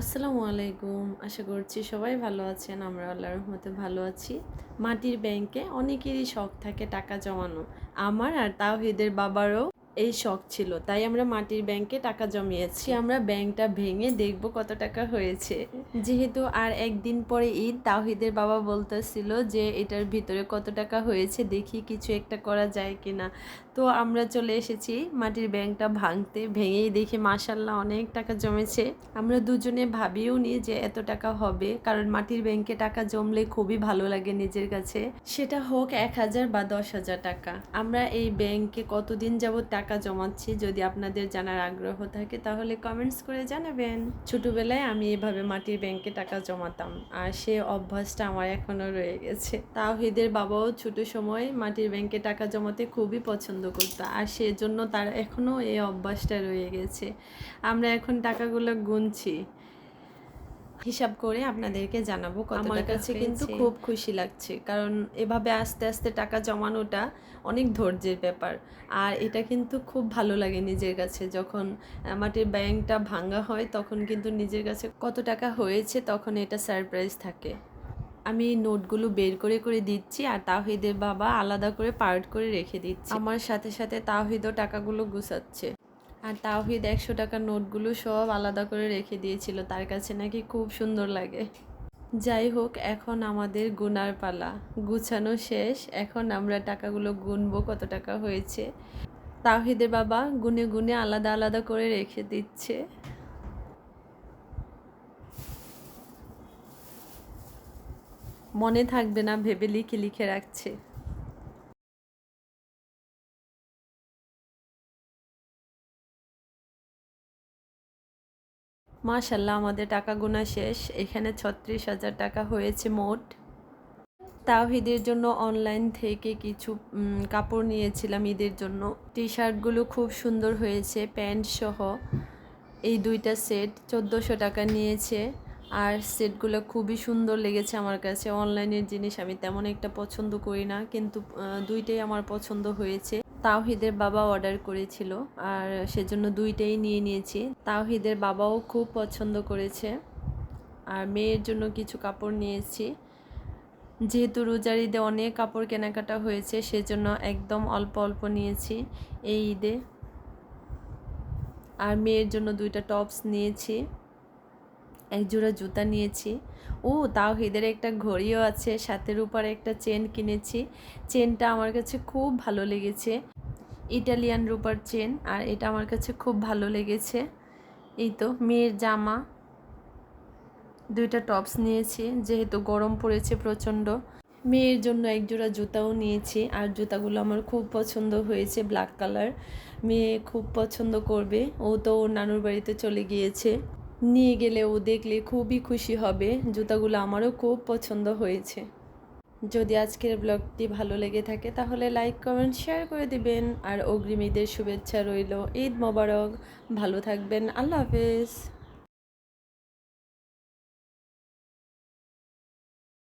আসসালামু আলাইকুম। আশা করছি সবাই ভালো আছেন আমরা আল্লাহর রহমতে ভালো আছি। মাটির ব্যাংকে অনেকেরই শখ থাকে টাকা জমানো। আমার আর তাওহিদের বাবারও এই শখ ছিল। তাই আমরা মাটির ব্যাংকে টাকা জমিয়েছি। আমরা ব্যাংকটা ভেঙে দেখব কত টাকা হয়েছে। যেহেতু আর একদিন পরে ঈদ, তাওহিদের বাবা বলতেছিল যে, এটার ভিতরে কত টাকা হয়েছে, দেখি কিছু একটা করা যায় কিনা। তো আমরা চলে এসেছি। মাটির ব্যাংকটা ভাঙতে ভেঙেই দেখি মাসাল্লাহ অনেক টাকা জমেছে। আমরা দুজনে ভাবিও নি যে, এত টাকা হবে। কারণ মাটির ব্যাংকে টাকা জমলে খুবই ভালো লাগে নিজের কাছে। সেটা হোক এক হাজার বা দশ হাজার টাকা। আমরা এই ব্যাংকে কতদিন যাবত টাকা জমাচ্ছি যদি আপনাদের জানার আগ্রহ থাকে, তাহলে কমেন্টস করে জানাবেন। ছোটবেলায় আমি এভাবে মাটির ব্যাংকে টাকা জমাতাম, আর সে অভ্যাসটা আমার এখনও রয়ে গেছে। তাহিদের বাবাও ছোট সময় মাটির ব্যাংকে টাকা জমাতে খুবই পছন্দ করতো, আর সেজন্য তার এখনও এই অভ্যাসটা রয়ে গেছে। আমরা এখন টাকাগুলো গুনছি। হিসাব করে আপনাদেরকে জানাব কত আমার কাছে কিন্তু খুব খুশি লাগছে। কারণ এভাবে আস্তে আস্তে টাকা জমানোটা অনেক ধৈর্যের ব্যাপার। আর এটা কিন্তু খুব ভালো লাগে নিজের কাছে। যখন মাটির ব্যাংকটা ভাঙ্গা হয় তখন কিন্তু নিজের কাছে কত টাকা হয়েছে তখন এটা সারপ্রাইজ থাকে। আমি নোটগুলো বের করে করে দিচ্ছি আর তাহিদের বাবা আলাদা করে পার্ট করে রেখে দিচ্ছি। আমার সাথে সাথে তাহিদও টাকাগুলো গুছাচ্ছে। আর তাওহিদ একশো টাকার নোটগুলো সব আলাদা করে রেখে দিয়েছিল, তার কাছে নাকি খুব সুন্দর লাগে। যাই হোক, এখন আমাদের গুনার পালা। গুছানো শেষ, এখন আমরা টাকাগুলো গুনবো কত টাকা হয়েছে। তাওহিদের বাবা গুনে গুনে আলাদা আলাদা করে রেখে দিচ্ছে। মনে থাকবে না, ভেবে লিখে লিখে রাখছে। মাশাল্লাহ আমাদের টাকা গোনা শেষ। এখানে ছত্রিশ হাজার টাকা হয়েছে মোট। তাওহিদের জন্য অনলাইন থেকে কিছু কাপড় নিয়েছিলাম ঈদের জন্য। টি শার্টগুলো খুব সুন্দর হয়েছে প্যান্ট সহ। এই দুইটা সেট চোদ্দোশো টাকা নিয়েছে। আর সেটগুলো খুবই সুন্দর লেগেছে আমার কাছে। অনলাইনের জিনিস আমি তেমন একটা পছন্দ করি না, কিন্তু দুইটাই আমার পছন্দ হয়েছে। তাওহিদের বাবা অর্ডার করেছিল আর সেজন্য দুইটাই নিয়ে নিয়েছি। তাওহিদের বাবাও খুব পছন্দ করেছে আর মেয়ের জন্য কিছু কাপড় নিয়েছি। যেহেতু রোজার ঈদে অনেক কাপড় কেনাকাটা হয়েছে, সেজন্য একদম অল্প অল্প নিয়েছি এই ঈদে। আর মেয়ের জন্য দুইটা টপস নিয়েছি। এক জোড়া জুতা নিয়েছি। ও, তাও হেদের একটা ঘড়িও আছে সাথের উপরে একটা চেন কিনেছি। চেনটা আমার কাছে খুব ভালো লেগেছে। ইটালিয়ান রূপার চেন, আর এটা আমার কাছে খুব ভালো লেগেছে। এই তো, মেয়ের জামা। দুইটা টপস নিয়েছি, যেহেতু গরম পড়েছে প্রচণ্ড। মেয়ের জন্য এক জোড়া জুতাও নিয়েছি, আর জুতাগুলো আমার খুব পছন্দ হয়েছে, ব্ল্যাক কালার। মেয়ে খুব পছন্দ করবে। ও তো ওর নানুর বাড়িতে চলে গিয়েছে। নিয়ে গেলে ও দেখলে খুবই খুশি হবে। জুতাগুলো আমারও খুব পছন্দ হয়েছে। যদি আজকের ব্লগটি ভালো লেগে থাকে, তাহলে লাইক, কমেন্ট, শেয়ার করে দিবেন। আর অগ্রিম ঈদের শুভেচ্ছা রইল। ঈদ মোবারক। ভালো থাকবেন। আল্লাহ হাফেজ।